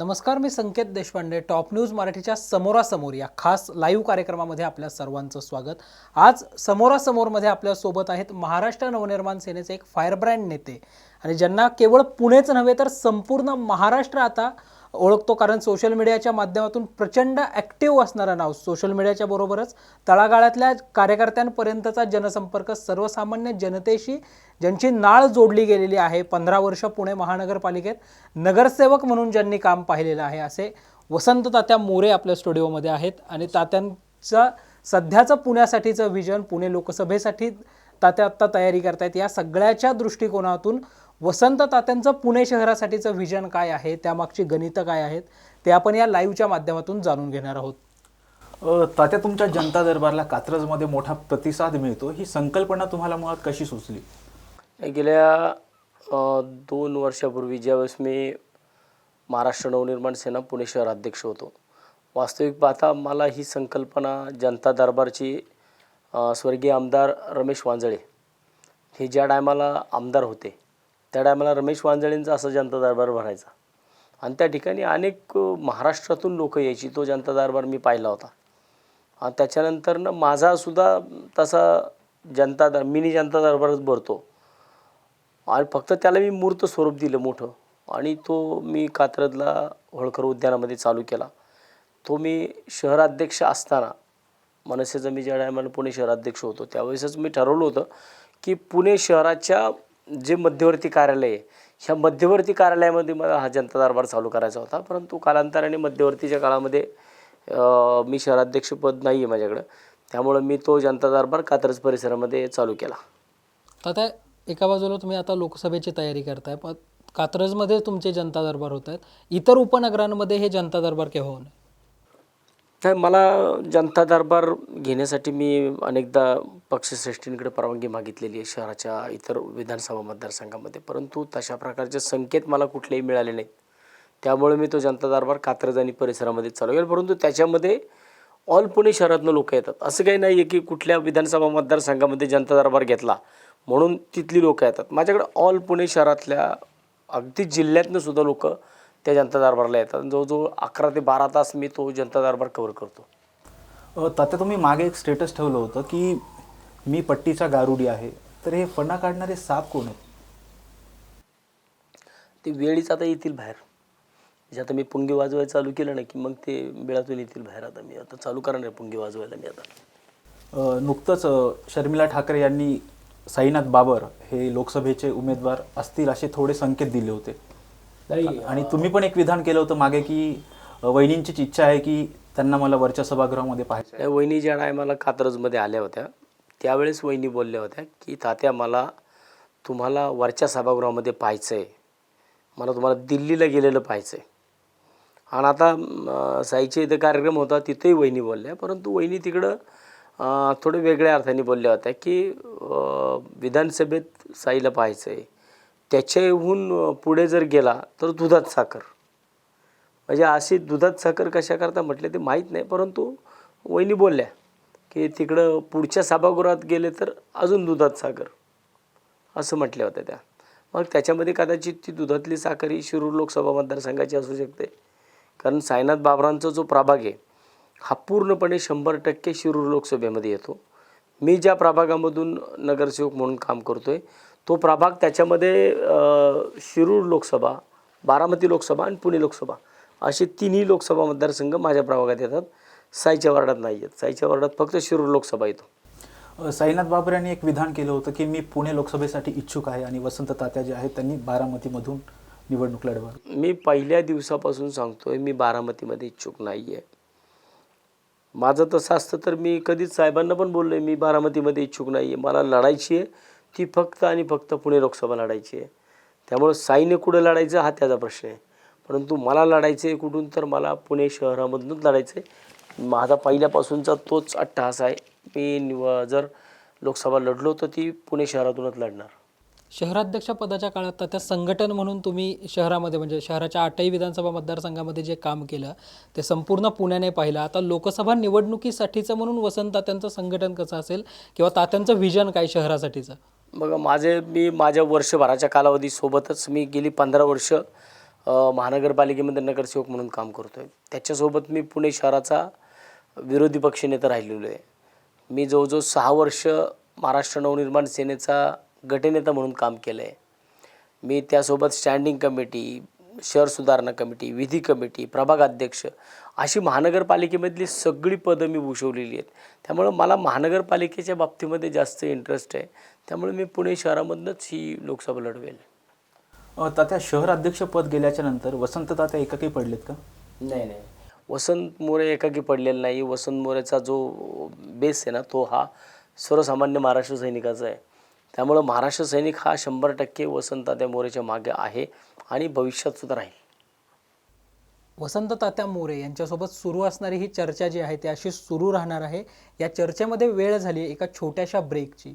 नमस्कार मी Sanket Deshpande. Top news मराठीच्या समोरासमोर या खास लाईव्ह कार्यक्रमामध्ये आपल्या सर्वांचं स्वागत. आज समोरासमोरमध्ये आपल्यासोबत आहेत महाराष्ट्र नवनिर्माण सेनेचे एक फायरब्रँड नेते. आणि ज्यांना केवळ पुणेच नव्हे तर संपूर्ण महाराष्ट्र आता ओळखतो कारण सोशल मीडियाच्या माध्यमातून प्रचंड ॲक्टिव्ह असणारं नाव सोशल मीडियाच्या बरोबरच तळागाळातल्या कार्यकर्त्यांपर्यंतचा जनसंपर्क सर्वसामान्य जनतेशी ज्यांची नाळ जोडली गेलेली आहे. पंधरा वर्ष पुणे महानगरपालिकेत नगरसेवक म्हणून ज्यांनी काम पाहिलेलं आहे असे वसंत तात्या मोरे आपल्या स्टुडिओमध्ये आहेत. आणि तात्यांचं सध्याचं पुण्यासाठीचं विजन पुणे लोकसभेसाठी तात्या आत्ता तयारी करतायत. या सगळ्याच्या दृष्टिकोनातून वसंत तात्यांचं पुणे शहरासाठीचं विजन काय आहे? त्यामागची गणितं काय आहेत? ते आपण या लाईव्हच्या माध्यमातून जाणून घेणार आहोत. अ, तात्या तुमच्या जनता दरबारला कात्रजमध्ये मोठा प्रतिसाद मिळतो. ही संकल्पना तुम्हाला मुळात कशी सुचली? गेल्या दोन वर्षापूर्वी ज्यावेळेस मी महाराष्ट्र नवनिर्माण सेना पुणे शहर अध्यक्ष होतो वास्तविक पाहता मला ही संकल्पना जनता दरबारची स्वर्गीय आमदार रमेश वांजळे हे ज्या टायमाला आमदार होते त्या टायमाला रमेश वांजळेंचा असा जनता दरबार भरायचा. आणि त्या ठिकाणी अनेक महाराष्ट्रातून लोक यायची तो जनता दरबार मी पाहिला होता. आणि त्याच्यानंतर ना माझासुद्धा तसा जनता दर मिनी जनता दरबारच भरतो. आणि फक्त त्याला मी मूर्त स्वरूप दिलं मोठं. आणि तो मी कात्रजला होळकर उद्यानामध्ये चालू केला. तो मी शहराध्यक्ष असताना मनसेचं मी ज्या टायमाला पुणे शहराध्यक्ष होतो त्यावेळेसच मी ठरवलं होतं की पुणे शहराच्या जे मध्यवर्ती कार्यालय आहे ह्या मध्यवर्ती कार्यालयामध्ये मला हा जनता दरबार चालू करायचा होता. परंतु कालांतराने मध्यवर्तीच्या काळामध्ये मी शहराध्यक्षपद नाही आहे माझ्याकडं. त्यामुळं मी तो जनता दरबार कात्रज परिसरामध्ये चालू केला. आता एका बाजूला तुम्ही आता लोकसभेची तयारी करताय पण कात्रजमध्ये तुमचे जनता दरबार होत आहेत. इतर उपनगरांमध्ये हे जनता दरबार केव्हा होणार? नाही मला जनता दरबार घेण्यासाठी मी अनेकदा पक्षश्रेष्ठींकडे परवानगी मागितलेली आहे शहराच्या इतर विधानसभा मतदारसंघामध्ये. परंतु तशा प्रकारचे संकेत मला कुठलेही मिळाले नाहीत. त्यामुळे मी तो जनता दरबार कात्रज आणि परिसरामध्ये चालू केला परंतु त्याच्यामध्ये ऑल पुणे शहरातनं लोक येतात. असं काही नाही आहे की कुठल्या विधानसभा मतदारसंघामध्ये जनता दरबार घेतला म्हणून तिथली लोकं येतात. माझ्याकडे ऑल पुणे शहरातल्या अगदी जिल्ह्यातनं सुद्धा लोकं त्या जनता दरबारला येतात. जवळजवळ अकरा ते बारा तास मी तो जनता दरबार कव्हर करतो. तात्या तुम्ही मागे एक स्टेटस ठेवलं होतं की मी पट्टीचा गारुडी आहे. तर हे फणा काढणारे साप कोण आहेत? ते वेळीच आता येतील बाहेर. म्हणजे आता मी पुंगी वाजवायला चालू केलं ना की मग ते बिळातून येतील बाहेर आता मी. आता चालू करणार आहे पुंगी वाजवायला मी आता. नुकतंच शर्मिला ठाकरे यांनी साईनाथ बाबर हे लोकसभेचे उमेदवार असतील असे थोडे संकेत दिले होते. आणि तुम्ही पण एक विधान केलं होतं मागे की वहिनींचीच इच्छा आहे की त्यांना मला वरच्या सभागृहामध्ये पाहायचं आहे. वहिनी ज्या टायमाला कात्रजमध्ये आल्या होत्या त्यावेळेस वहिनी बोलल्या होत्या की तात्या मला तुम्हाला वरच्या सभागृहामध्ये पाहायचं आहे मला तुम्हाला दिल्लीला गेलेलं पाहायचं आहे आणि आता साईच्या इथं कार्यक्रम होता तिथेही वहिनी बोलल्या. परंतु वहिनी तिकडं थोडे वेगळ्या अर्थाने बोलल्या होत्या की विधानसभेत साईला पाहायचं आहे त्याच्याहून पुढे जर गेला तर दुधात साखर. म्हणजे अशी दुधात साखर कशा करता म्हटले ते माहीत नाही परंतु वहिनी बोलल्या की तिकडं पुढच्या सभागृहात गेले तर अजून दुधात साखर. असं म्हटल्या होत्या त्या. मग त्याच्यामध्ये कदाचित ती दुधातली साखर ही शिरूर लोकसभा मतदारसंघाची असू शकते. कारण साईनाथ बाबरांचा जो प्रभाग आहे हा पूर्णपणे शंभर टक्के शिरूर लोकसभेमध्ये येतो. मी ज्या प्रभागामधून नगरसेवक म्हणून काम करतो आहे तो प्रभाग त्याच्यामध्ये शिरूर लोकसभा बारामती लोकसभा आणि पुणे लोकसभा असे तिन्ही लोकसभा मतदारसंघ माझ्या प्रभागात येतात. साईच्या वार्डात नाही आहेत साईच्या वार्डात फक्त शिरूर लोकसभा येतो. साईनाथ बाबर यांनी एक विधान केलं होतं की मी पुणे लोकसभेसाठी इच्छुक आहे आणि वसंत तात्या जे आहेत त्यांनी बारामतीमधून निवडणूक लढवा मी पहिल्या दिवसापासून सांगतोय मी बारामतीमध्ये इच्छुक नाही आहे माझं तसं असतं तर मी कधीच साहेबांना पण बोललो आहे मी बारामतीमध्ये इच्छुक नाही आहे मला लढायची आहे. ती फक्त आणि फक्त पुणे लोकसभा लढायची आहे. त्यामुळं साईने कुठं लढायचं हा त्याचा प्रश्न आहे. परंतु मला लढायचं आहे कुठून तर मला पुणे शहरामधूनच लढायचं आहे. माझा पहिल्यापासूनचा तोच अट्टहास आहे. मी निव जर लोकसभा लढलो तर ती पुणे शहरातूनच लढणार. शहराध्यक्ष पदाच्या काळात तात्या संघटन म्हणून तुम्ही शहरामध्ये म्हणजे शहराच्या आठही विधानसभा मतदारसंघामध्ये जे काम केलं ते संपूर्ण पुण्याने पाहिलं. आता लोकसभा निवडणुकीसाठीचं म्हणून वसंत तात्यांचं संघटन कसं असेल किंवा तात्यांचं विजन काय शहरासाठीचं? बघा माझे मी माझ्या वर्षभराच्या कालावधीसोबतच मी गेली पंधरा वर्ष महानगरपालिकेमध्ये नगरसेवक म्हणून काम करतो आहे त्याच्यासोबत मी पुणे शहराचा विरोधी पक्षनेता राहिलेलो आहे. मी जवळजवळ सहा वर्ष महाराष्ट्र नवनिर्माण सेनेचा गटनेता म्हणून काम केलं आहे मी त्यासोबत स्टँडिंग कमिटी शहर सुधारणा कमिटी विधी कमिटी प्रभाग अध्यक्ष अशी महानगरपालिकेमधली सगळी पदं मी भूषवलेली आहेत. त्यामुळं मला महानगरपालिकेच्या बाबतीमध्ये जास्त इंटरेस्ट आहे. त्यामुळे मी पुणे शहरामधनंच ही लोकसभा लढवेल. अ, तात्या शहर अध्यक्ष पद गेल्याच्यानंतर वसंत तात्या एकाकी पडलेत का? नाही नाही. वसंत मोरे एकाकी पडलेला नाही. वसंत मोरेचा जो बेस आहे ना तो हा सर्वसामान्य महाराष्ट्र सैनिकाचा आहे. त्यामुळं महाराष्ट्र सैनिक हा शंभर टक्के वसंत मोरेच्या मागे आहे आणि भविष्यात सुद्धा राहील. वसंत तात्या मोरे यांच्यासोबत सुरू असणारी ही चर्चा जी आहे ती अशी सुरू राहणार आहे. या चर्चेमध्ये वेळ झाली एका छोट्याशा ब्रेकची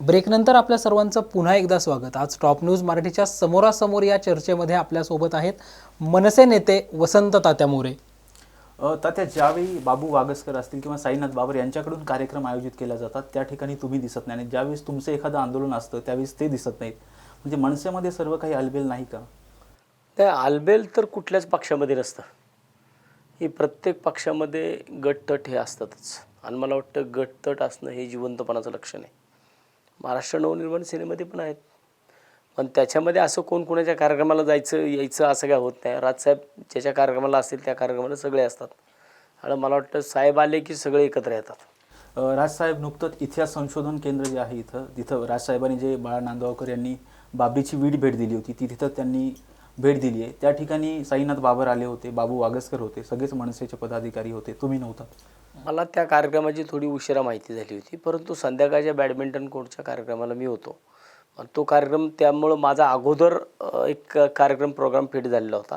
ब्रेकनंतर आपल्या सर्वांचं पुन्हा एकदा स्वागत. आज टॉप न्यूज मराठीच्या समोरासमोर या चर्चेमध्ये आपल्यासोबत आहेत मनसे नेते वसंत तात्या मोरे. तात्या ज्यावेळी बाबू वागसकर असतील किंवा साईनाथ बाबर यांच्याकडून कार्यक्रम आयोजित केले जातात त्या ठिकाणी तुम्ही दिसत नाही. आणि ज्यावेळेस तुमचं एखादं आंदोलन असतं त्यावेळेस ते दिसत नाहीत. म्हणजे मनसेमध्ये सर्व काही अलबेल नाही का? त्या आलबेल तर कुठल्याच पक्षामध्ये नसतं. ही प्रत्येक पक्षामध्ये गटतट हे असतातच. आणि मला वाटतं गटतट असणं हे जिवंतपणाचं लक्षण आहे. महाराष्ट्र नवनिर्माण सेनेमध्ये पण आहेत. पण त्याच्यामध्ये असं कोण कोणाच्या कार्यक्रमाला जायचं यायचं असं काय होत नाही. राजसाहेब ज्याच्या कार्यक्रमाला असतील त्या कार्यक्रमाला सगळे असतात. आणि मला वाटतं साहेब आले की सगळे एकत्र येतात. राजसाहेब नुकतंच इतिहास संशोधन केंद्र जे आहे इथं तिथं राजसाहेबांनी जे बाळा नांदगावकर यांनी बाबरीची वीट भेट दिली होती. ती तिथं त्यांनी भेट दिली आहे त्या ठिकाणी साईनाथ बाबर आले होते बाबू वागसकर होते सगळेच मनसेचे पदाधिकारी होते. तुम्ही नव्हता. मला त्या कार्यक्रमाची थोडी उशिरा माहिती झाली होती परंतु संध्याकाळच्या बॅडमिंटन कोर्टच्या कार्यक्रमाला मी होतो. तो कार्यक्रम त्यामुळं माझा अगोदर एक कार्यक्रम प्रोग्राम फिट झालेला होता.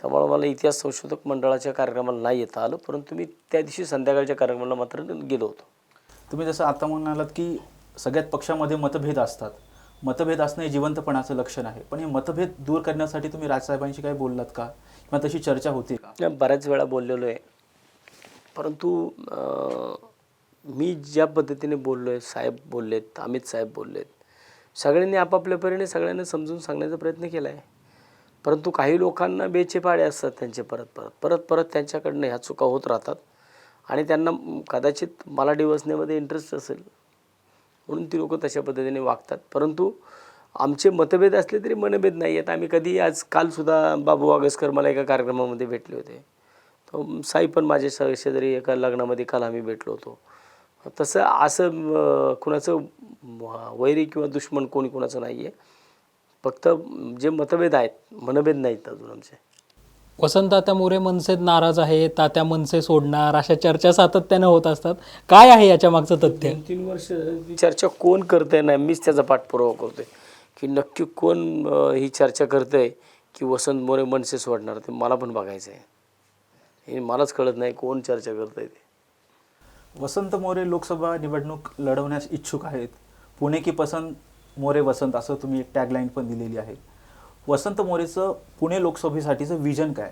त्यामुळं मला इतिहास संशोधक मंडळाच्या कार्यक्रमाला नाही येता आलं परंतु मी त्या दिवशी संध्याकाळच्या कार्यक्रमाला मात्र गेलो होतो. तुम्ही जसं आता म्हणालात की सगळ्याच पक्षामध्ये मतभेद असतात. मतभेद असणं हे जिवंतपणाचं लक्षण आहे. पण हे मतभेद दूर करण्यासाठी तुम्ही राजसाहेबांशी काय बोललात का? किंवा तशी चर्चा होते का? बऱ्याच वेळा बोललेलो आहे. परंतु मी ज्या पद्धतीने बोललो आहे साहेब बोललेत अमित साहेब बोललेत सगळ्यांनी आपापल्या परीने सगळ्यांना समजून सांगण्याचा प्रयत्न केला आहे परंतु काही लोकांना बेचेपाडे असतात त्यांचे परत परत. परत परत त्यांच्याकडनं ह्या चुका होत राहतात. आणि त्यांना कदाचित मला डिवसण्यामध्ये इंटरेस्ट असेल. म्हणून ती लोकं तशा पद्धतीने वागतात. परंतु आमचे मतभेद असले तरी मनभेद नाही आहेत. आम्ही कधी आज कालसुद्धा बाबू वागसकर मला एका कार्यक्रमामध्ये भेटले होते. तो साई पण माझ्या स शेजारी एका लग्नामध्ये काल आम्ही भेटलो होतो. तसं असं कुणाचं वैरी किंवा दुश्मन कोणी कुणाचं नाही आहे फक्त जे मतभेद आहेत मनभेद नाहीत अजून आमचे. वसंत तात्या मोरे मनसेत नाराज आहे तात्या मनसे सोडणार अशा चर्चा सातत्याने होत असतात. काय आहे याच्या मागचं तथ्य? तीन वर्ष चर्चा कोण करतंय ना मीच त्याचा पाठपुरावा करतोय. की नक्की कोण ही चर्चा करतंय की वसंत मोरे मनसे सोडणार ते मला पण बघायचं आहे. हे मलाच कळत नाही कोण चर्चा करतंय ते. वसंत मोरे लोकसभा निवडणूक लढवण्यास इच्छुक आहेत. पुणे की पसंत मोरे वसंत असं तुम्ही टॅगलाईन पण दिलेली आहे. वसंत मोरेचं पुणे लोकसभेसाठीचं विजन काय?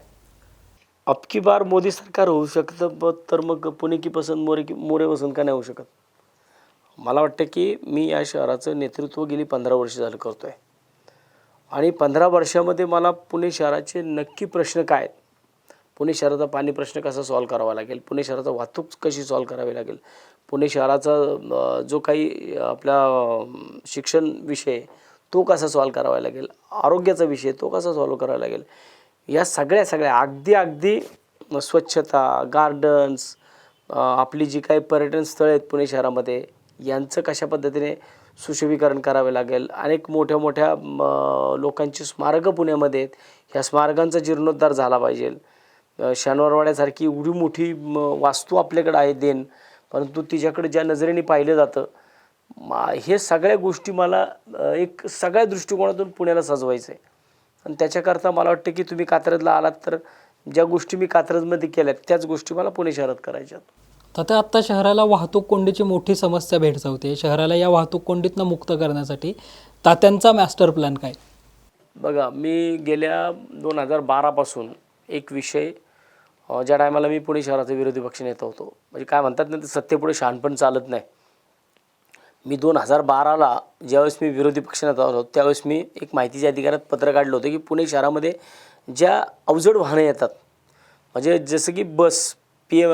अबकी बार मोदी सरकार होऊ शकतं ब तर मग पुणे की पसंत मोरे की मोरे वसंत का नाही होऊ शकत? मला वाटतं की मी या शहराचं नेतृत्व गेली पंधरा वर्ष झालं करतो आहे आणि पंधरा वर्षामध्ये मला पुणे शहराचे नक्की प्रश्न काय आहेत? पुणे शहराचा पाणी प्रश्न कसा सॉल्व करावा लागेल? पुणे शहराचा वाहतूक कशी सॉल्व करावी लागेल? पुणे शहराचा जो काही आपला शिक्षण विषय तो कसा सॉल्व करावा लागेल? आरोग्याचा विषय तो कसा सॉल्व करावा लागेल? या सगळ्या सगळ्या अगदी अगदी स्वच्छता गार्डन्स आपली जी काही पर्यटन स्थळं आहेत पुणे शहरामध्ये यांचं कशा पद्धतीने सुशोभीकरण करावे लागेल? अनेक मोठ्या मोठ्या म, लोकांची स्मारकं पुण्यामध्ये आहेत. ह्या स्मारकांचा जीर्णोद्धार झाला पाहिजे. शनिवारवाड्यासारखी एवढी मोठी म, वास्तू आपल्याकडे आहे देन परंतु तिच्याकडे ज्या नजरेने पाहिलं जातं मा हे सगळ्या गोष्टी मला एक सगळ्या दृष्टिकोनातून पुण्याला सजवायचं आहे आणि त्याच्याकरता मला वाटतं की तुम्ही कात्रजला आलात तर ज्या गोष्टी मी कात्रजमध्ये केल्यात त्याच गोष्टी मला पुणे शहरात करायच्यात. तात्या आत्ता शहराला वाहतूक कोंडीची मोठी समस्या भेडसावते. शहराला या वाहतूक कोंडीतनं मुक्त करण्यासाठी तात्यांचा मास्टर प्लॅन काय? बघा मी गेल्या दोन हजार बारापासून एक विषय ज्या टायमाला मी पुणे शहराचा विरोधी पक्ष नेता होतो. म्हणजे काय म्हणतात ना ते सत्तेपुढे शहाणपण चालत नाही. मी दोन हजार बाराला ज्यावेळेस मी विरोधी पक्ष नेता होतो त्यावेळेस मी एक माहितीच्या अधिकारात पत्र काढलं होतं की पुणे शहरामध्ये ज्या अवजड वाहनं येतात म्हणजे जसं की bus P M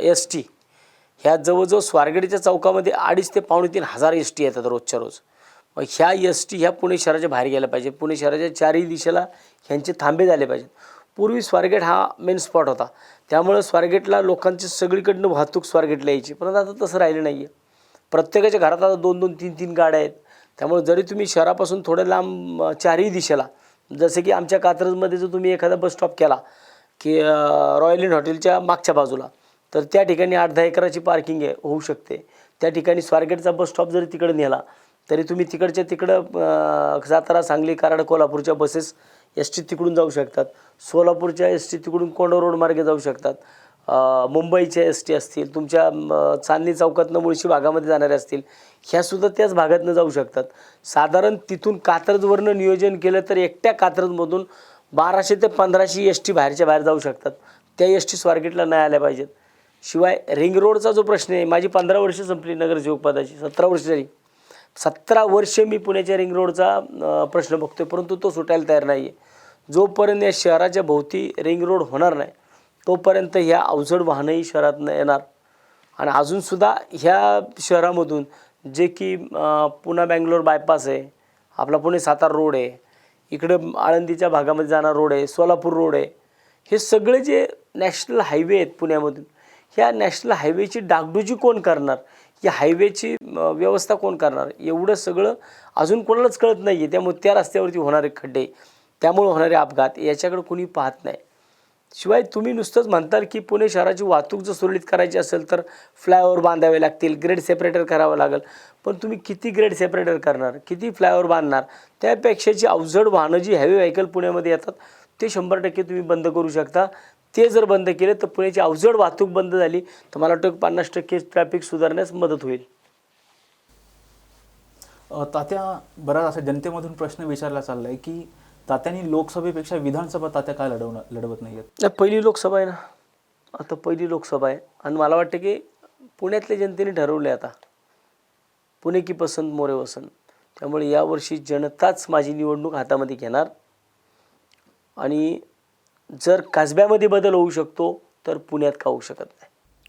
S T ह्या जवळजवळ स्वारगेटच्या चौकामध्ये अडीच ते पावणे तीन हजार एस टी येतात रोजच्या रोज. मग ह्या एस टी ह्या पुणे शहराच्या बाहेर गेल्या पाहिजे पुणे शहराच्या चारही दिशेला ह्यांचे थांबे झाले पाहिजेत. पूर्वी स्वारगेट हा मेन स्पॉट होता. त्यामुळं स्वारगेटला लोकांची सगळीकडनं वाहतूक स्वारगेटला यायची. परंतु आता तसं राहिलं नाही आहे प्रत्येकाच्या घरात आता दोन दोन तीन तीन गाड्या आहेत. त्यामुळे जरी तुम्ही शहरापासून थोडं लांब चारही दिशेला जसे की आमच्या कात्रजमध्ये जर तुम्ही एखादा बस स्टॉप केला की रॉयल इन हॉटेलच्या मागच्या बाजूला तर त्या ठिकाणी आठ दहा एकराची पार्किंग आहे होऊ शकते. त्या ठिकाणी स्वारगेटचा बस स्टॉप जरी तिकडे नेला तरी तुम्ही तिकडच्या तिकडं सातारा सांगली कराड कोल्हापूरच्या बसेस एस टी तिकडून जाऊ शकतात. सोलापूरच्या एस टी तिकडून कोंडा रोड मार्गे जाऊ शकतात. मुंबईच्या एस टी असतील तुमच्या चांदणी चौकातनं मुळशी भागामध्ये जाणाऱ्या असतील ह्यासुद्धा त्याच भागातनं जाऊ शकतात. साधारण तिथून कात्रजवरनं नियोजन केलं तर एकट्या कात्रजमधून बाराशे ते पंधराशे एस टी बाहेरच्या बाहेर जाऊ शकतात. त्या एस टी स्वारगेटला नाही आल्या पाहिजेत. शिवाय रिंग रोडचा जो प्रश्न आहे माझी पंधरा वर्ष संपली नगरसेवक पदाची सतरा वर्ष झाली. सतरा वर्ष मी पुण्याच्या रिंग रोडचा प्रश्न बघतोय परंतु तो सुटायला तयार नाही आहे जोपर्यंत या शहराच्या भोवती रिंग रोड होणार नाही तोपर्यंत ह्या अवजड वाहनंही शहरात न येणार. आणि अजूनसुद्धा ह्या शहरामधून जे की पुणा बँगलोर बायपास आहे आपला पुणे सातारा रोड आहे इकडं आळंदीच्या भागामध्ये जाणारा रोड आहे सोलापूर रोड आहे हे सगळे जे नॅशनल हायवे आहेत पुण्यामधून ह्या नॅशनल हायवेची डागडुजी कोण करणार? या हायवेची व्यवस्था कोण करणार? एवढं सगळं अजून कोणालाच कळत नाही आहे त्यामुळे त्या रस्त्यावरती होणारे खड्डे त्यामुळे होणारे अपघात याच्याकडे कोणी पाहत नाही. शिवाय तुम्ही नुसतंच म्हणताल की पुणे शहराची वाहतूक जर सुरळीत करायची असेल तर फ्लायओव्हर बांधावे लागतील ग्रेड सेपरेटर करावं लागेल. पण तुम्ही किती ग्रेड सेपरेटर करणार किती फ्लायओव्हर बांधणार त्यापेक्षा जी अवजड वाहनं जी हॅवी व्हेकल पुण्यामध्ये येतात ते शंभर टक्के तुम्ही बंद करू शकता. ते जर बंद केले तर पुण्याची अवजड वाहतूक बंद झाली तर मला वाटतं पन्नास टक्के ट्रॅफिक सुधारण्यास मदत होईल. तात्या बराच असा जनतेमधून प्रश्न विचारला चाललाय की तात्यांनी लोकसभेपेक्षा विधानसभा तात्या काय लढवणार लढवत नाहीयेत? नाही, पहिली लोकसभा आहे ना. आता पहिली लोकसभा आहे. आणि मला वाटतं की पुण्यातल्या जनतेने ठरवले आता. पुणे की पसंत मोरे वसंत. त्यामुळे यावर्षी जनताच माझी निवडणूक हातामध्ये घेणार. आणि जर कसब्यामध्ये बदल होऊ शकतो तर पुण्यात का होऊ शकत नाही?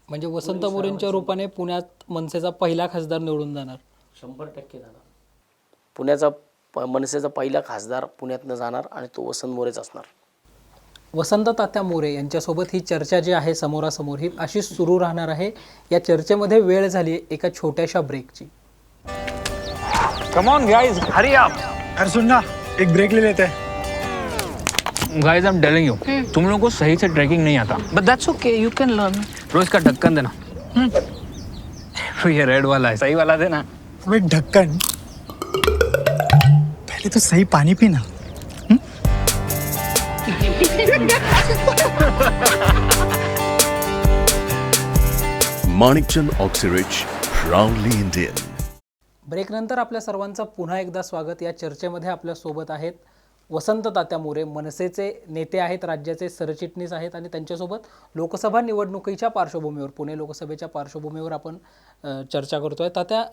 म्हणजे वसंत मोरेंच्या रूपाने पुण्यात मनसेचा पहिला खासदार निवडून जाणार. शंभर टक्के जाणार. पुण्याचा प मनसेचा पहिला खासदार पुण्यातनं जाणार आणि तो वसंत मोरेच असणार. वसंत तात्या मोरे यांच्यासोबत ही चर्चा जी आहे समोरासमोर ही अशी सुरू राहणार आहे. या चर्चेमध्ये वेळ झाली आहे एका छोट्याशा ब्रेकची. Come on guys hurry up अरे सुन ना एक ब्रेक ले लेते. हैं guys I am telling you तुम लोगों को सही से ट्रैकिंग नहीं आता. But that's okay you can learn रोज का ढक्कन देना. हम्म? ये रेड वाला है सही वाला देना. अबे ढक्कन पहले तो सही पानी पीना Manikchand Oxyrich, proudly Indian. ब्रेकनंतर आपल्या सर्वांचं पुन्हा एकदा स्वागत. या चर्चेमध्ये आपल्यासोबत आहेत वसंत तात्या मोरे मनसेचे नेते आहेत राज्याचे सरचिटणीस आहेत आणि त्यांच्यासोबत लोकसभा निवडणुकीच्या पार्श्वभूमीवर पुणे लोकसभेच्या पार्श्वभूमीवर आपण चर्चा करतोय. तात्या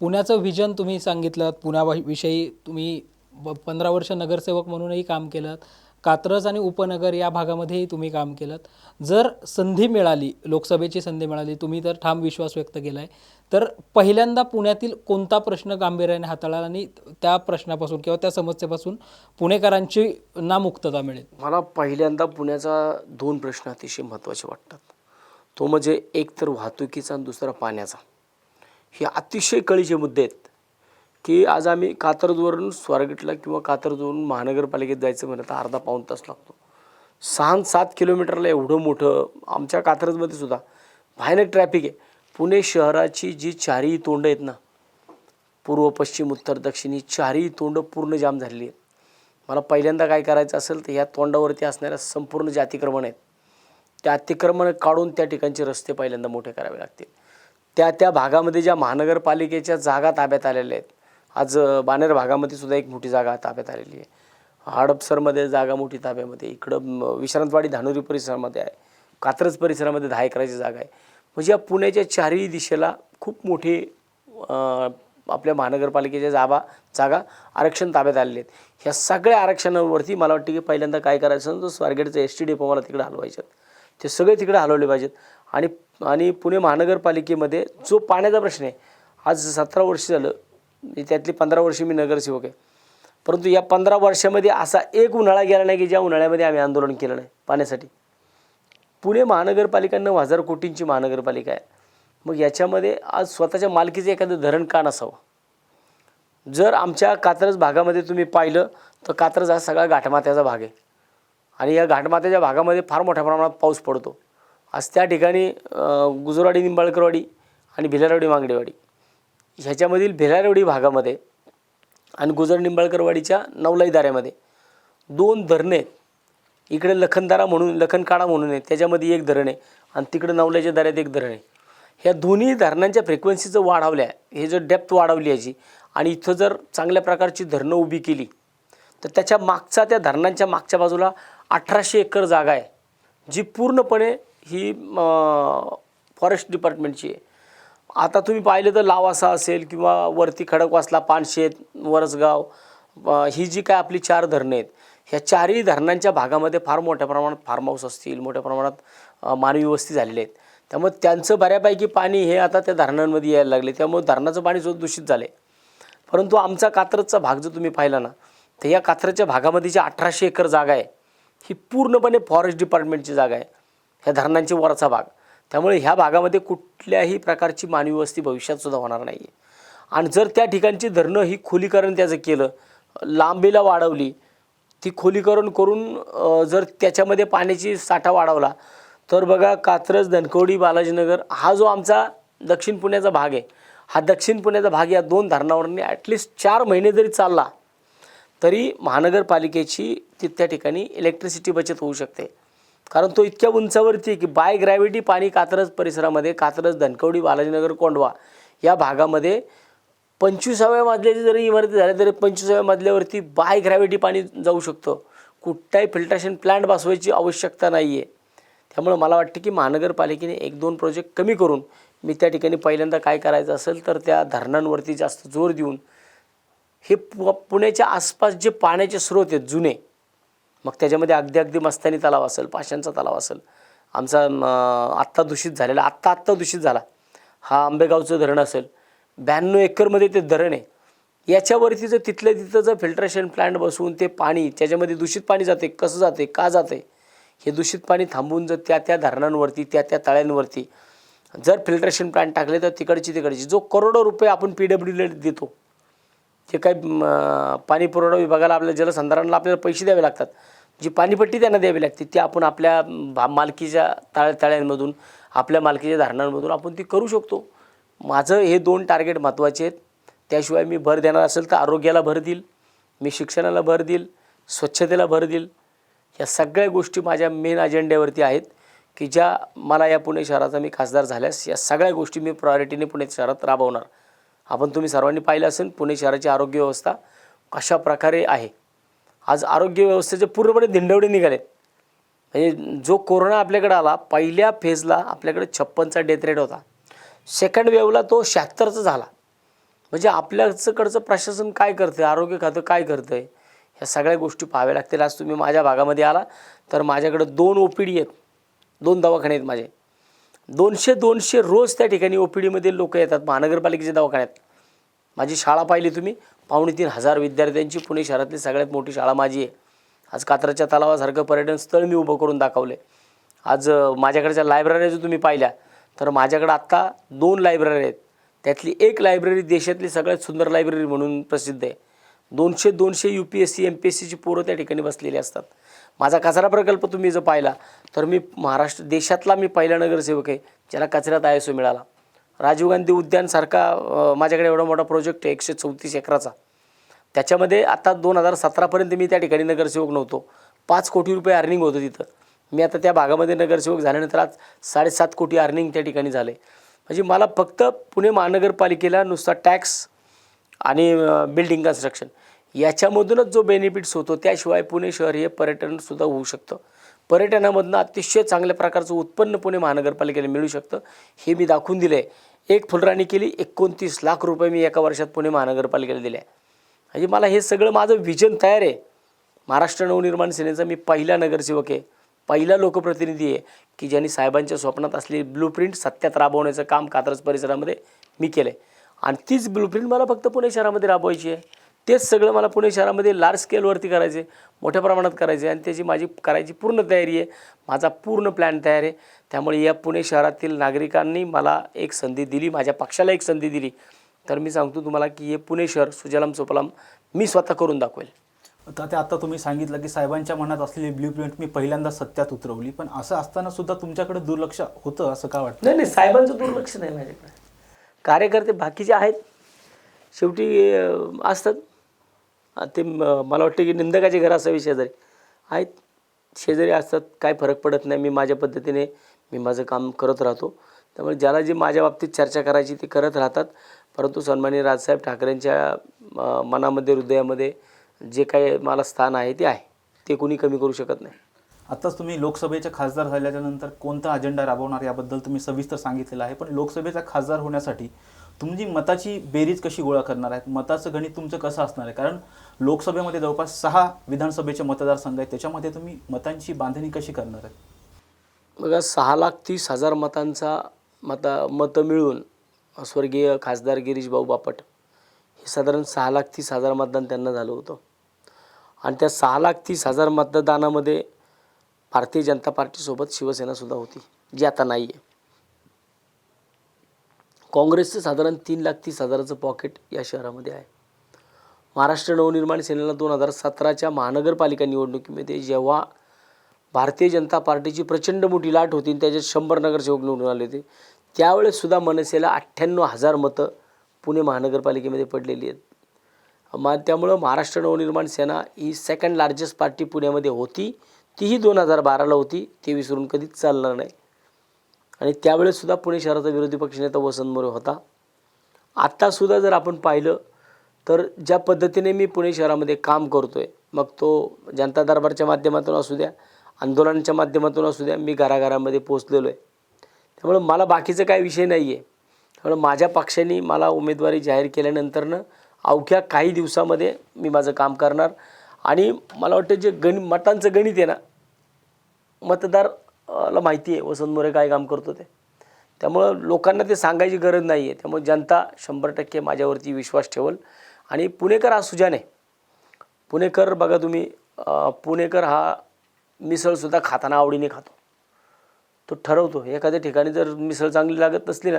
पुण्याचं व्हिजन तुम्ही सांगितलं पुण्याविषयी तुम्ही ब- पंधरा वर्ष नगरसेवक म्हणूनही काम केलं. कात्रज आणि उपनगर या भागामध्येही तुम्ही काम केलं. जर संधी मिळाली लोकसभेची संधी मिळाली तुम्ही तर ठाम विश्वास व्यक्त केला आहे तर पहिल्यांदा पुण्यातील कोणता प्रश्न गांभीर्याने हाताळाल आणि त्या प्रश्नापासून किंवा त्या समस्येपासून पुणेकरांची ना मुक्तता मिळेल? मला पहिल्यांदा पुण्याचा दोन प्रश्न अतिशय महत्त्वाचे वाटतात. तो म्हणजे एक तर वाहतुकीचा आणि दुसरा पाण्याचा. हे अतिशय कळीचे मुद्दे आहेत. की आज आम्ही कात्रजवरून स्वारगेटला किंवा कात्रजवरून महानगरपालिकेत जायचं म्हणलं तर अर्धा पाऊण तास लागतो. सहा सात किलोमीटरला एवढं मोठं आमच्या कात्रजमध्ये सुद्धा भयानक ट्रॅफिक आहे. पुणे शहराची जी चारही तोंड आहेत ना पूर्व पश्चिम उत्तर दक्षिण ही चारही तोंड पूर्ण जाम झालेली आहेत. मला पहिल्यांदा काय करायचं असेल तर ह्या तोंडावरती असणाऱ्या संपूर्ण जे अतिक्रमण आहेत त्या अतिक्रमण काढून त्या ठिकाणचे रस्ते पहिल्यांदा मोठे करावे लागतील. त्या त्या भागामध्ये ज्या महानगरपालिकेच्या जागा ताब्यात आलेल्या आहेत आज बानेर भागामध्ये सुद्धा एक मोठी जागा ताब्यात आलेली आहे. हडपसरमध्ये जागा मोठी ताब्यामध्ये इकडं विश्रांतवाडी धानोरी परिसरामध्ये आहे. कात्रज परिसरामध्ये दहा एकराची जागा आहे. म्हणजे या पुण्याच्या चारही दिशेला खूप मोठे आपल्या महानगरपालिकेच्या जागा जागा आरक्षण ताब्यात आलेले आहेत. ह्या सगळ्या आरक्षणावरती मला वाटतं की पहिल्यांदा काय करायचं तर स्वारगेटचं एस टी डेपो मला तिकडे हलवायचे ते सगळे तिकडे हलवले पाहिजेत. आणि आणि पुणे महानगरपालिकेमध्ये जो पाण्याचा प्रश्न आहे आज सतरा वर्ष झालं त्यातली पंधरा वर्ष मी नगरसेवक आहे. परंतु या पंधरा वर्षामध्ये असा एक उन्हाळा गेला नाही की ज्या उन्हाळ्यामध्ये आम्ही आंदोलन केलं नाही पाण्यासाठी. पुणे महानगरपालिका नऊ हजार कोटींची महानगरपालिका आहे. मग याच्यामध्ये आज स्वतःच्या मालकीचं एखादं धरण का नसावं? जर आमच्या कात्रज भागामध्ये तुम्ही पाहिलं तर कात्रज हा सगळा घाटमात्याचा भाग आहे. आणि या घाटमात्याच्या भागामध्ये फार मोठ्या प्रमाणात पाऊस पडतो. आज त्या ठिकाणी गुजरवाडी निंबाळकरवाडी आणि भिलारवाडी मांगडेवाडी. ह्याच्यामधील भेलारवडी भागामध्ये आणि गुजर निंबाळकरवाडीच्या नवलाई दाऱ्यामध्ये दोन धरणे आहेत. इकडे लखनदारा म्हणून लखनकाडा म्हणून आहे त्याच्यामध्ये एक धरण आहे आणि तिकडे नवलाईच्या दाऱ्यात एक धरण आहे. ह्या दोन्ही धरणांच्या फ्रिक्वेन्सीचं वाढवल्या हे जर डेप्थ वाढवली याची आणि इथं जर चांगल्या प्रकारची धरणं उभी केली तर त्याच्या मागचा त्या धरणांच्या मागच्या बाजूला अठराशे एकर जागा आहे जी पूर्णपणे ही फॉरेस्ट डिपार्टमेंटची आहे. आता तुम्ही पाहिलं तर लावासा असेल किंवा वरती खडकवासला पानशेत वरसगाव ही जी काय आपली चार धरणं आहेत ह्या चारही धरणांच्या भागामध्ये फार मोठ्या प्रमाणात फार्म हाऊस असतील मोठ्या प्रमाणात मानवी वस्ती झालेल्या आहेत. त्यामुळे त्यांचं बऱ्यापैकी पाणी हे आता त्या धरणांमध्ये यायला लागले त्यामुळे धरणाचं पाणी सुद्धा दूषित झालं आहे परंतु आमचा कात्रजचा भाग जर तुम्ही पाहिला ना तर या कात्रजच्या भागामध्ये जी अठराशे एकर जागा आहे ही पूर्णपणे फॉरेस्ट डिपार्टमेंटची जागा आहे. ह्या धरणांची वरचा भाग. त्यामुळे ह्या भागामध्ये कुठल्याही प्रकारची मानवी वस्ती भविष्यात सुद्धा होणार नाही आहे आणि जर त्या ठिकाणची धरणं ही खोलीकरण त्याचं केलं लांबीला वाढवली ती खोलीकरण करून जर त्याच्यामध्ये पाण्याची साठा वाढवला तर बघा कात्रज धनकवडी बालाजीनगर हा जो आमचा दक्षिण पुण्याचा भाग आहे हा दक्षिण पुण्याचा भाग या दोन धरणावरनी ॲटलिस्ट चार महिने जरी चालला तरी महानगरपालिकेची ती त्या ठिकाणी इलेक्ट्रिसिटी बचत होऊ शकते. कारण तो इतक्या उंचावरती आहे की बाय ग्रॅव्हिटी पाणी कात्रज परिसरामध्ये कात्रज धनकवडी बालाजीनगर कोंडवा या भागामध्ये पंचवीसाव्या मजल्याची जरी इमारती झाली तरी पंचवीसाव्या मजल्यावरती बाय ग्रॅव्हिटी पाणी जाऊ शकतं. कुठलाही फिल्ट्रेशन प्लॅन्ट बसवायची आवश्यकता नाही आहे त्यामुळं मला वाटतं की महानगरपालिकेने एक दोन प्रोजेक्ट कमी करून मी त्या ठिकाणी पहिल्यांदा काय करायचं असेल तर त्या धरणांवरती जास्त जोर देऊन हे पु पुण्याच्या आसपास जे पाण्याचे स्रोत आहेत जुने मग त्याच्यामध्ये अगदी अगदी मस्तानी तलाव असेल पाशांचा तलाव असेल. आमचा आत्ता दूषित झालेला आत्ता आत्ता दूषित झाला. हा आंबेगावचं धरण असेल. ब्याण्णव एकरमध्ये ते धरण आहे. याच्यावरती जर तिथल्या तिथं जर फिल्ट्रेशन प्लांट बसवून ते पाणी त्याच्यामध्ये दूषित पाणी जाते कसं जाते का जाते? हे दूषित पाणी थांबून जर त्या त्या धरणांवरती त्या त्या तळ्यांवरती जर फिल्ट्रेशन प्लांट टाकले तर तिकडची तिकडची जो करोडो रुपये आपण पी डब्ल्यूला देतो. जे काही पाणी पुरवठा विभागाला आपल्या जलसंधारणाला आपल्याला पैसे द्यावे लागतात. जी पाणीपट्टी त्यांना द्यावी लागते ती आपण आपल्या भा मालकीच्या ताळ तळ्यांमधून आपल्या मालकीच्या धारणांमधून आपण ती करू शकतो. माझं हे दोन टार्गेट महत्त्वाचे आहेत. त्याशिवाय मी भर देणार असेल तर आरोग्याला भर देईल मी शिक्षणाला भर देईल स्वच्छतेला भर देईल. या सगळ्या गोष्टी माझ्या मेन अजेंड्यावरती आहेत की ज्या मला या पुणे शहराचा मी खासदार झाल्यास या सगळ्या गोष्टी मी प्रायोरिटीने पुणे शहरात राबवणार. आपण तुम्ही सर्वांनी पाहिलं असेल पुणे शहराची आरोग्य व्यवस्था कशा प्रकारे आहे. आज आरोग्य व्यवस्थेचे पूर्णपणे धिंडवडे निघालेत म्हणजे जो कोरोना आपल्याकडे आला पहिल्या फेजला आपल्याकडे छप्पनचा डेथ रेट होता. सेकंड वेवला तो शहात्तरचा झाला. म्हणजे आपल्याकडचं प्रशासन काय करतं आरोग्य खातं काय करतं आहे ह्या सगळ्या गोष्टी पाहाव्या लागतील. आज तुम्ही माझ्या भागामध्ये आला तर माझ्याकडं दोन ओ पी डी आहेत. दोन दवाखाने आहेत माझे. दोनशे दोनशे रोज त्या ठिकाणी ओ पी डीमध्ये लोक येतात महानगरपालिकेच्या दवाखान्यात माझी शाळा पाहिली तुम्ही पावणे तीन हजार विद्यार्थ्यांची पुणे शहरातली सगळ्यात मोठी शाळा माझी आहे. आज कात्रच्या तलावासारखं पर्यटन स्थळ मी उभं करून दाखवले आज माझ्याकडच्या लायब्रऱ्या जर तुम्ही पाहिल्या तर माझ्याकडं आत्ता दोन लायब्ररी आहेत. त्यातली एक लायब्ररी देशातली सगळ्यात सुंदर लायब्ररी म्हणून प्रसिद्ध आहे. दोनशे दोनशे U P S C M P S सीची पोरं त्या ठिकाणी बसलेली असतात. माझा कचरा प्रकल्प तुम्ही जर पाहिला तर मी महाराष्ट्र देशातला मी पहिला नगरसेवक आहे ज्याला कचऱ्यात आय एस ओ मिळाला. राजीव गांधी उद्यानसारखा माझ्याकडे एवढा मोठा प्रोजेक्ट आहे एकशे चौतीस एकराचा. त्याच्यामध्ये आता दोन हजार सतरापर्यंत मी त्या ठिकाणी नगरसेवक नव्हतो. पाच कोटी रुपये अर्निंग होतं तिथं. मी आता त्या भागामध्ये नगरसेवक झाल्यानंतर आज साडेसात कोटी अर्निंग त्या ठिकाणी झाले म्हणजे मला फक्त पुणे महानगरपालिकेला नुसता टॅक्स आणि बिल्डिंग कन्स्ट्रक्शन याच्यामधूनच जो बेनिफिट्स होतो त्याशिवाय पुणे शहर हे पर्यटनसुद्धा होऊ शकतं. पर्यटनामधनं अतिशय चांगल्या प्रकारचं उत्पन्न पुणे महानगरपालिकेला मिळू शकतं. हे मी दाखवून दिलं आहे एक फुलराणी केली एकोणतीस लाख रुपये मी एका वर्षात पुणे महानगरपालिकेला दिले. आहे म्हणजे मला हे सगळं माझं विजन तयार आहे. महाराष्ट्र नवनिर्माण सेनेचा मी पहिला नगरसेवक आहे. पहिला लोकप्रतिनिधी आहे की ज्यांनी साहेबांच्या स्वप्नात असलेली ब्लूप्रिंट सत्यात राबवण्याचं काम कात्रज परिसरामध्ये मी केलं आहे आणि तीच ब्लूप्रिंट मला फक्त पुणे शहरामध्ये राबवायची आहे. तेच सगळं मला पुणे शहरामध्ये लार्ज स्केलवरती करायचे मोठ्या प्रमाणात करायचे आणि त्याची माझी करायची पूर्ण तयारी आहे. माझा पूर्ण प्लॅन तयार आहे. त्यामुळे या पुणे शहरातील नागरिकांनी मला एक संधी दिली माझ्या पक्षाला एक संधी दिली. तर मी सांगतो तुम्हाला की हे पुणे शहर सुजलाम सुफलाम मी स्वतः करून दाखवेल. तात्या आता तुम्ही सांगितलं की साहेबांच्या मनात असलेली ब्ल्यू प्रिंट मी पहिल्यांदा सत्यात उतरवली पण असं असताना सुद्धा तुमच्याकडे दुर्लक्ष होतं असं का वाटतं? नाही नाही साहेबांचं दुर्लक्ष नाही माझ्याकडे. कार्यकर्ते बाकीचे आहेत. शेवटी असतात. ते मला वाटतं की निंदकाचे घर असावे शेजारी आहेत शेजारी असतात काय फरक पडत नाही. मी माझ्या पद्धतीने मी माझं काम करत राहतो. त्यामुळे ज्याला जी माझ्या बाबतीत चर्चा करायची ती करत राहतात. परंतु सन्माननीय राजसाहेब ठाकरेंच्या मनामध्ये हृदयामध्ये जे काही मला स्थान आहे ते आहे. ते कोणी कमी करू शकत नाही. आत्ताच तुम्ही लोकसभेचे खासदार झाल्याच्यानंतर कोणता अजेंडा राबवणार याबद्दल तुम्ही सविस्तर सांगितलेलं आहे. पण लोकसभेचा खासदार होण्यासाठी तुमची मताची बेरीज कशी गोळा करणार आहेत? मताचं गणित तुमचं कसं असणार आहे? कारण लोकसभेमध्ये जवळपास सहा विधानसभेचे मतदारसंघ आहेत. त्याच्यामध्ये तुम्ही मतांची बांधणी कशी करणार आहे? बघा सहा लाख तीस हजार मतांचा मता मतं मिळून स्वर्गीय खासदार गिरीश भाऊ बापट हे साधारण सहा लाख तीस हजार मतदान त्यांना झालं होतं. आणि त्या सहा लाख तीस हजार मतदानामध्ये भारतीय जनता पार्टीसोबत शिवसेनासुद्धा होती जी आता नाही आहे काँग्रेसचं साधारण तीन लाख तीस हजाराचं पॉकेट या शहरामध्ये आहे. महाराष्ट्र नवनिर्माण सेनेला दोन हजार सतराच्या महानगरपालिका निवडणुकीमध्ये जेव्हा भारतीय जनता पार्टीची प्रचंड मोठी लाट होती आणि त्याच्यात शंभर नगरसेवक निवडून आले होते त्यावेळेससुद्धा मनसेला अठ्ठ्याण्णव हजार मतं पुणे महानगरपालिकेमध्ये पडलेली आहेत. मा त्यामुळं महाराष्ट्र नवनिर्माण सेना ही सेकंड लार्जेस्ट पार्टी पुण्यामध्ये होती तीही दोन हजार बाराला होती ते विसरून कधीच चालणार नाही. आणि त्यावेळेससुद्धा पुणे शहराचा विरोधी पक्षनेता वसंत मोरे होता. आत्तासुद्धा जर आपण पाहिलं तर ज्या पद्धतीने मी पुणे शहरामध्ये काम करतो आहे मग तो जनता दरबारच्या माध्यमातून असू द्या आंदोलनाच्या माध्यमातून असू द्या मी घराघरामध्ये पोचलेलो आहे. त्यामुळं मला बाकीचं काही विषय नाही आहे त्यामुळं माझ्या पक्षाने मला उमेदवारी जाहीर केल्यानंतरनं अवघ्या काही दिवसामध्ये मी माझं काम करणार. आणि मला वाटतं जे गण मतांचं गणित आहे ना मतदारला माहिती आहे वसंत मोरे काय काम करतो ते. त्यामुळं लोकांना ते सांगायची गरज नाही आहे त्यामुळे जनता शंभर टक्के माझ्यावरती विश्वास ठेवल. आणि पुणेकर हा सुजान. पुणेकर बघा तुम्ही पुणेकर हा मिसळसुद्धा खाताना आवडीने खातो. तो ठरवतो एखाद्या ठिकाणी जर मिसळ चांगली लागत नसली ना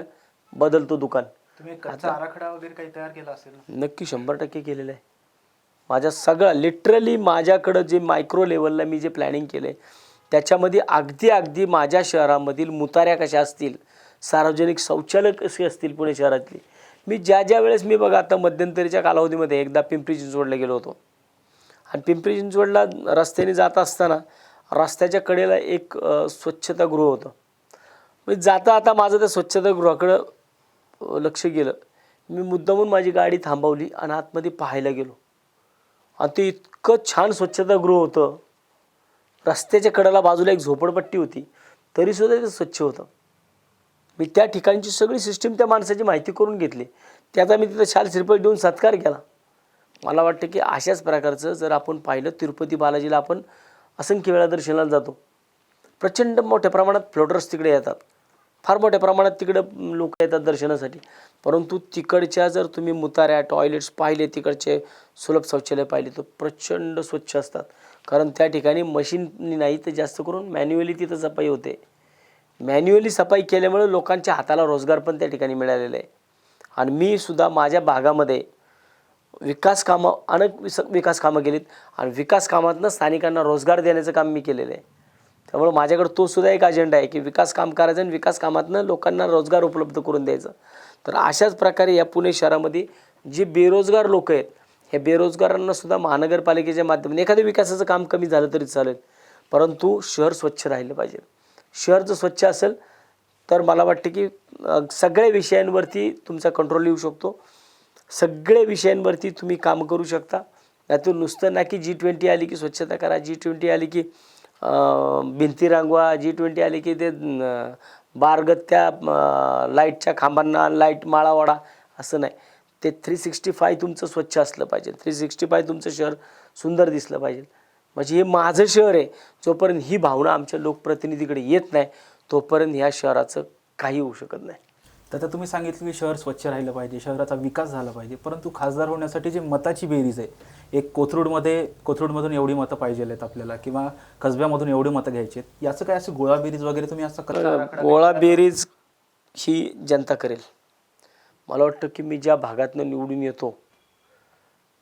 बदलतो दुकान. तुम्ही कच्चा आराखडा वगैरे काही तयार केला असेल नक्की शंभर टक्के केलेलं आहे. माझ्या सगळं लिटरली माझ्याकडं जे मायक्रो लेवलला मी जे प्लॅनिंग केलं आहे त्याच्यामध्ये अगदी अगदी माझ्या शहरामधील मुताऱ्या कशा असतील सार्वजनिक शौचालय कसे असतील पुणे शहरातली मी ज्या ज्या वेळेस मी बघा आता मध्यंतरीच्या कालावधीमध्ये एकदा पिंपरी चिंचवडला गेलो होतो. आणि पिंपरी चिंचवडला रस्त्याने जात असताना रस्त्याच्या कडेला एक स्वच्छतागृह होतं. मी जाता आता माझं त्या स्वच्छतागृहाकडं लक्ष गेलं. मी मुद्दामून माझी गाडी थांबवली आणि आतमध्ये पाहायला गेलो. आणि ते इतकं छान स्वच्छतागृह होतं. रस्त्याच्या कडेला बाजूला एक झोपडपट्टी होती. तरीसुद्धा ते स्वच्छ होतं. मी त्या ठिकाणची सगळी सिस्टीम त्या माणसाची माहिती करून घेतली. त्याचा मी तिथं शाल श्रीफळ देऊन सत्कार केला. मला वाटतं की अशाच प्रकारचं जर आपण पाहिलं तिरुपती बालाजीला आपण असंख्य वेळा दर्शनाला जातो. प्रचंड मोठ्या प्रमाणात फ्लोटर्स तिकडे येतात. फार मोठ्या प्रमाणात तिकडं लोक येतात दर्शनासाठी. परंतु तिकडच्या जर तुम्ही मुताऱ्या टॉयलेट्स पाहिले तिकडचे सुलभ शौचालय पाहिले तर प्रचंड स्वच्छ असतात. कारण त्या ठिकाणी मशीन नाही तर जास्त करून मॅन्युअली तिथं सफाई होते. मॅन्युअली सफाई केल्यामुळे लोकांच्या हाताला रोजगार पण त्या ठिकाणी मिळालेला आहे. आणि मी सुद्धा माझ्या भागामध्ये विकास कामं अनेक विस विकास कामं केलीत. आणि विकास कामातनं स्थानिकांना रोजगार देण्याचं काम मी केलेलं आहे. त्यामुळे माझ्याकडे तो सुद्धा एक अजेंडा आहे की विकास काम करायचं आणि विकास कामातनं लोकांना रोजगार उपलब्ध करून द्यायचं. तर अशाच प्रकारे या पुणे शहरामध्ये जे बेरोजगार लोक आहेत हे बेरोजगारांना सुद्धा महानगरपालिकेच्या माध्यमातून एखाद्या विकासाचं काम कमी झालं तरी चालेल. परंतु शहर स्वच्छ राहिलं पाहिजे. शहर जर स्वच्छ असेल तर मला वाटतं की सगळ्या विषयांवरती तुमचा कंट्रोल येऊ शकतो. सगळ्या विषयांवरती तुम्ही काम करू शकता. त्यातून नुसतं ना की जी ट्वेंटी आली की स्वच्छता करा जी ट्वेंटी आली की भिंती रांगवा जी ट्वेंटी आली की ते अं, बारगत्त्या लाईटच्या खांबांना लाइट माळा वाडा असं नाही. ते थ्री सिक्स्टी फाय तुमचं स्वच्छ असलं पाहिजे. थ्री सिक्स्टी फाय तुमचं शहर सुंदर दिसलं पाहिजे. म्हणजे हे माझं शहर आहे. जोपर्यंत ही भावना आमच्या लोकप्रतिनिधीकडे येत नाही तोपर्यंत ह्या शहराचं काही होऊ शकत नाही. तर आता तुम्ही सांगितलं की शहर स्वच्छ राहिलं पाहिजे शहराचा विकास झाला पाहिजे परंतु खासदार होण्यासाठी जी मताची बेरीज आहे एक कोथरूडमध्ये कोथरूडमधून एवढी मतं पाहिजे आहेत आपल्याला किंवा कसब्यामधून एवढी मतं घ्यायची आहेत याचं काय असं गोळा बेरीज वगैरे तुम्ही असं करता गोळा बेरीज ही जनता करेल. मला वाटतं की मी ज्या भागातनं निवडून येतो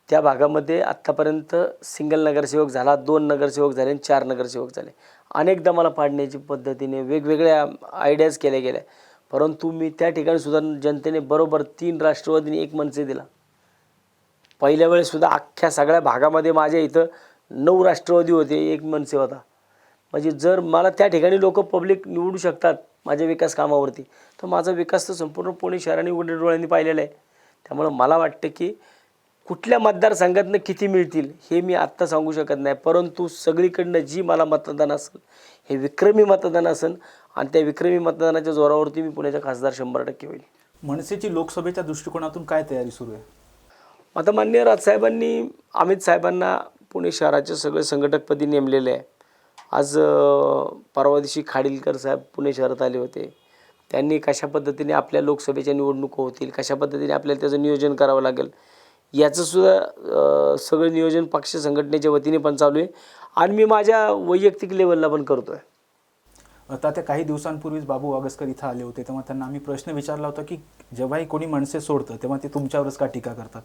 त्या भागामध्ये आत्तापर्यंत सिंगल नगरसेवक झाला दोन नगरसेवक झाले आणि चार नगरसेवक झाले. अनेकदा मला पाडण्याची पद्धतीने वेगवेगळ्या आयडियाज केल्या गेल्या. परंतु मी त्या ठिकाणी सुद्धा जनतेने बरोबर तीन राष्ट्रवादीने एक मनसे दिला. पहिल्या वेळेससुद्धा अख्ख्या सगळ्या भागामध्ये माझ्या इथं नऊ राष्ट्रवादी होते एक मनसे होता. म्हणजे जर मला त्या ठिकाणी लोक पब्लिक निवडू शकतात माझ्या विकास कामावरती तर माझा विकास तर संपूर्ण पुणे शहराने उघड्या डोळ्यांनी पाहिलेला आहे. त्यामुळं मला वाटतं की कुठल्या मतदारसंघातनं किती मिळतील हे मी आत्ता सांगू शकत नाही. परंतु सगळीकडनं जी मला मतदान असेल हे विक्रमी मतदान असेल आणि त्या विक्रमी मतदानाच्या जोरावरती मी पुण्याचा खासदार शंभर टक्के होईल. मनसेची लोकसभेच्या दृष्टिकोनातून काय तयारी सुरू आहे? आता माननीय राजसाहेबांनी अमित साहेबांना पुणे शहराचे सगळे संघटकपदी नेमलेले आहे. आज परवा दिवशी खाडीलकर साहेब पुणे शहरात आले होते. त्यांनी कशा पद्धतीने आपल्या लोकसभेच्या निवडणुका होतील कशा पद्धतीने आपल्याला त्याचं नियोजन करावं लागेल याचंसुद्धा सगळं नियोजन पक्ष संघटनेच्या वतीने पण चालू आहे. आणि मी माझ्या वैयक्तिक लेवलला पण करतो आहे आता त्या काही दिवसांपूर्वीच बाबू वागसकर इथं आले होते तेव्हा त्यांना आम्ही प्रश्न विचारला होता की जेव्हाही कोणी मनसे सोडतं तेव्हा ते तुमच्यावरच का टीका करतात?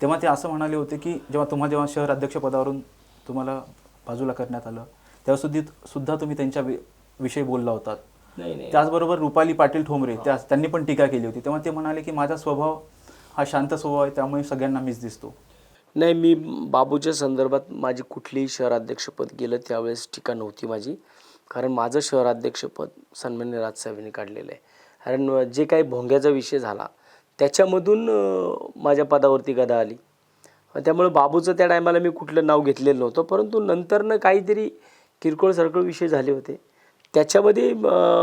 तेव्हा ते असं म्हणाले होते की जेव्हा तुम्हा जेव्हा शहर अध्यक्षपदावरून तुम्हाला बाजूला करण्यात आलं तेव्हा सुद्धा सुद्धा तुम्ही त्यांच्या वि- विषयी बोलला होतात नाही नाही. त्याचबरोबर रुपाली पाटील ठोंबरे त्या त्यांनी पण टीका केली होती. तेव्हा ते म्हणाले की माझा स्वभाव हा शांत स्वभाव आहे त्यामुळे सगळ्यांना मीच दिसतो. नाही मी बाबूच्या संदर्भात माझी कुठलीही शहराध्यक्षपद गेलं त्यावेळेस टीका नव्हती माझी. कारण माझं शहराध्यक्षपद सन्मान्य राजसाहेबांनी काढलेलं आहे. कारण जे काही भोंग्याचा विषय झाला त्याच्यामधून माझ्या पदावरती गदा आली. त्यामुळे बाबूचं त्या टायमाला मी कुठलं नाव घेतलेलं नव्हतं. परंतु नंतरनं काहीतरी किरकोळ सरकळ विषय झाले होते. त्याच्यामध्ये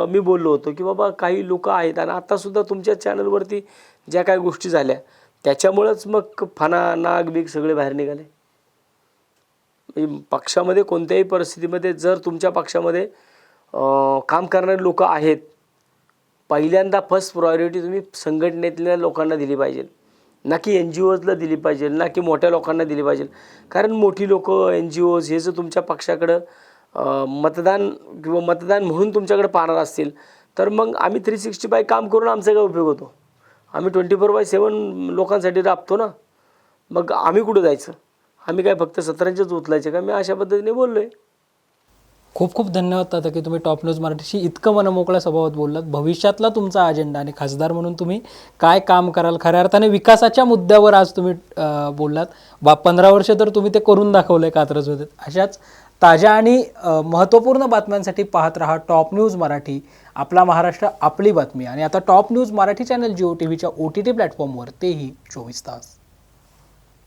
मी बोललो होतो की बाबा काही लोक आहेत आणि आत्तासुद्धा तुमच्या चॅनलवरती ज्या काही गोष्टी झाल्या त्याच्यामुळंच मग फणा नाग बिग सगळे बाहेर निघाले. म्हणजे पक्षामध्ये कोणत्याही परिस्थितीमध्ये जर तुमच्या पक्षामध्ये काम करणारे लोक आहेत पहिल्यांदा फर्स्ट प्रायोरिटी तुम्ही संघटनेतल्या लोकांना दिली पाहिजे. ना की एन जी ओजला दिली पाहिजे ना की मोठ्या लोकांना दिली पाहिजे. कारण मोठी लोक एन जी ओज हे जर तुमच्या पक्षाकडं मतदान किंवा मतदान म्हणून तुमच्याकडे पाहणार असतील तर मग आम्ही थ्री सिक्स्टी फाय काम करून आमचा काय उपयोग होतो? आम्ही ट्वेंटी फोर बाय सेवन लोकांसाठी राबतो ना. मग आम्ही कुठं जायचं? आम्ही काय फक्त सतरांचेच उचलायचे का? मी अशा पद्धतीने बोललो आहे खूप खूप धन्यवाद दादा की तुम्ही टॉप न्यूज मराठीशी इतकं मनमोकळ्या स्वभावात बोललात. भविष्यातला तुमचा अजेंडा आणि खासदार म्हणून तुम्ही काय काम कराल? खऱ्या अर्थाने विकासाच्या मुद्द्यावर आज तुम्ही बोललात. बा पंधरा वर्ष तर तुम्ही ते करून दाखवलं आहे कात्रजमध्ये अशाच ताज्या आणि महत्त्वपूर्ण बातम्यांसाठी पाहत रहा टॉप न्यूज मराठी आपला महाराष्ट्र आपली बातमी. आणि आता top news Marathi channel Jio T व्हीच्या ओ टी टी प्लॅटफॉर्मवर तेही चोवीस तास.